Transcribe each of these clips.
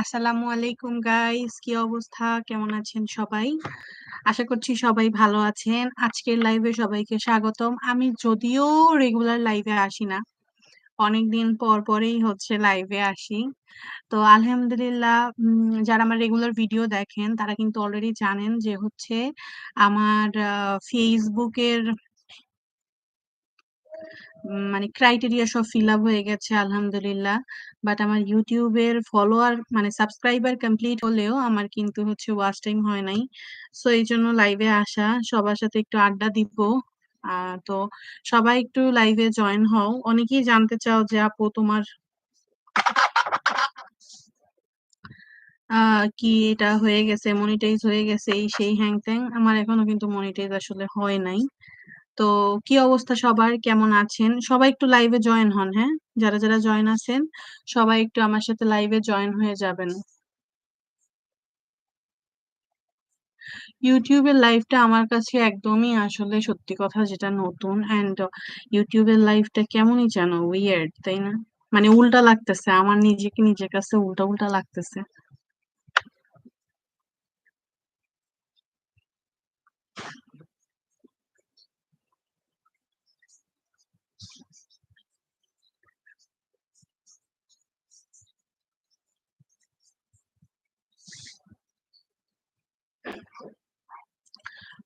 আসসালামু আলাইকুম গাইস কি অবস্থা? কেমন আছেন সবাই? আশা করছি সবাই ভালো আছেন। আজকের লাইভে সবাইকে স্বাগতম। আমি যদিও রেগুলার লাইভে আসি না। অনেকদিন পর পরেই হচ্ছে লাইভে আসি। তো আলহামদুলিল্লাহ যারা আমার রেগুলার ভিডিও দেখেন, তারা কিন্তু অলরেডি জানেন যে হচ্ছে আমার ফেসবুকের মানে ক্রাইটেরিয়া সব ফিল আপ হয়ে গেছে, আলহামদুলিল্লাহ। বাট আমার ইউটিউবের ফলোয়ার মানে সাবস্ক্রাইবার কমপ্লিট হলেও আমার কিন্তু হচ্ছে ওয়াচ টাইম হয় নাই। সো এই জন্য লাইভে আসা, সবার সাথে একটু আড্ডা দিব। তো সবাই একটু লাইভে জয়েন হও। অনেকেই জানতে চাও যে, আপু, তোমার কি এটা হয়ে গেছে মনিটাইজ হয়ে গেছে, এই সেই হ্যাং ত্যাং আমার এখনও কিন্তু মনিটাইজ আসলে হয় নাই। তো কি অবস্থা সবার? কেমন আছেন? সবাই একটু লাইভে জয়েন হন হ্যাঁ? যারা যারা জয়েন আছেন, সবাই একটু আমার সাথে লাইভে জয়েন হয়ে যাবেন। ইউটিউবের লাইভটা আমার কাছে একদমই আসলে সত্যি কথা যেটা নতুন অ্যান্ড ইউটিউবের লাইভটা কেমনই যেন উইয়ার্ড তাই না? মানে উল্টা লাগতেছে, আমার নিজেকে, নিজের কাছে উল্টা উল্টা লাগতেছে।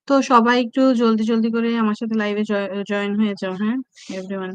তো সবাই একটু জলদি জলদি করে আমার সাথে লাইভে জয়েন হয়ে যাও হ্যাঁ? এভরিওয়ান